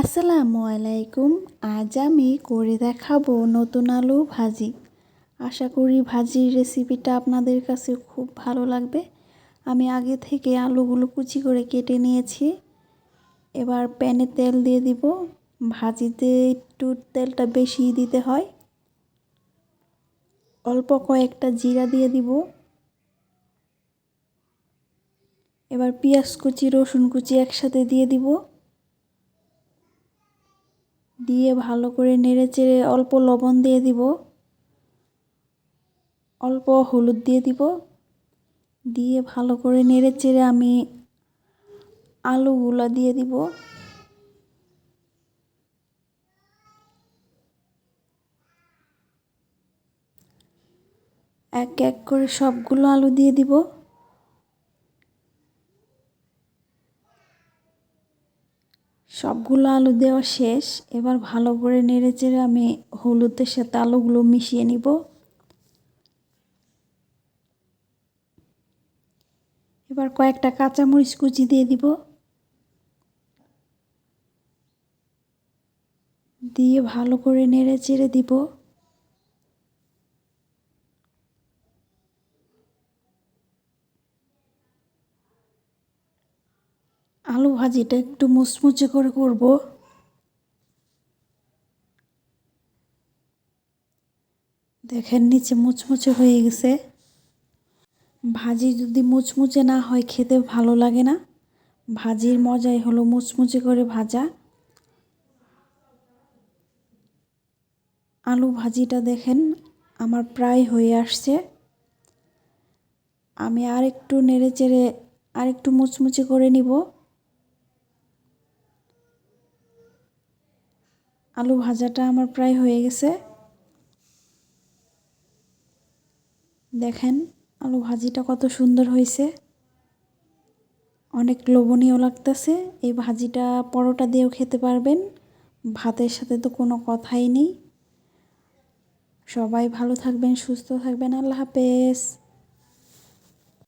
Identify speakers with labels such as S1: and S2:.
S1: আসসালামু আলাইকুম। আজ আমি করে দেখাবো নতুন আলু ভাজি। আশা করি ভাজির রেসিপিটা আপনাদের কাছে খুব ভালো লাগবে। আমি আগে থেকে আলুগুলো কুচি করে কেটে নিয়েছি। এবার প্যানে তেল দিয়ে দিব। ভাজিতে একটু তেলটা বেশি দিতে হয়। অল্প কয়েকটা জিরা দিয়ে দিব। এবার পেঁয়াজ কুচি, রসুন কুচি একসাথে দিয়ে দিব। দিয়ে ভালো করে নেড়ে চেড়ে অল্প লবণ দিয়ে দিব। অল্প হলুদ দিয়ে দিব। দিয়ে ভালো করে নেড়ে চেড়ে আমি আলুগুলো দিয়ে দিব। এক এক করে সবগুলো আলু দিয়ে দিব। সবগুলো আলু দেওয়া শেষ। এবার ভালো করে নেড়ে চেড়ে আমি হলুদের সাথে আলুগুলো মিশিয়ে নিব। এবার কয়েকটা কাঁচামরিচ কুচি দিয়ে দিব। দিয়ে ভালো করে নেড়ে চেড়ে দিব আলু ভাজিটা একটু মুচমুচে করে করব। দেখেন, নিচে মুচমুচে হয়ে গেছে। ভাজি যদি মুচমুচে না হয়, খেতে ভালো লাগে না। ভাজির মজাই হলো মুচমুচে করে ভাজা। আলু ভাজিটা দেখেন, আমার প্রায় হয়ে আসছে। আমি আর একটু নেড়ে চেড়ে আর একটু মুচমুচে করে নিব। আলু ভাজাটা আমার প্রায় হয়ে গেছে। দেখেন আলু ভাজিটা কত সুন্দর হয়েছে। অনেক লোভনীয় লাগতেছে। এই ভাজিটা পরোটা দিয়েও খেতে পারবেন। ভাতের সাথে তো কোনো কথাই নেই। সবাই ভালো থাকবেন, সুস্থ থাকবেন। আল্লাহ হাফেজ।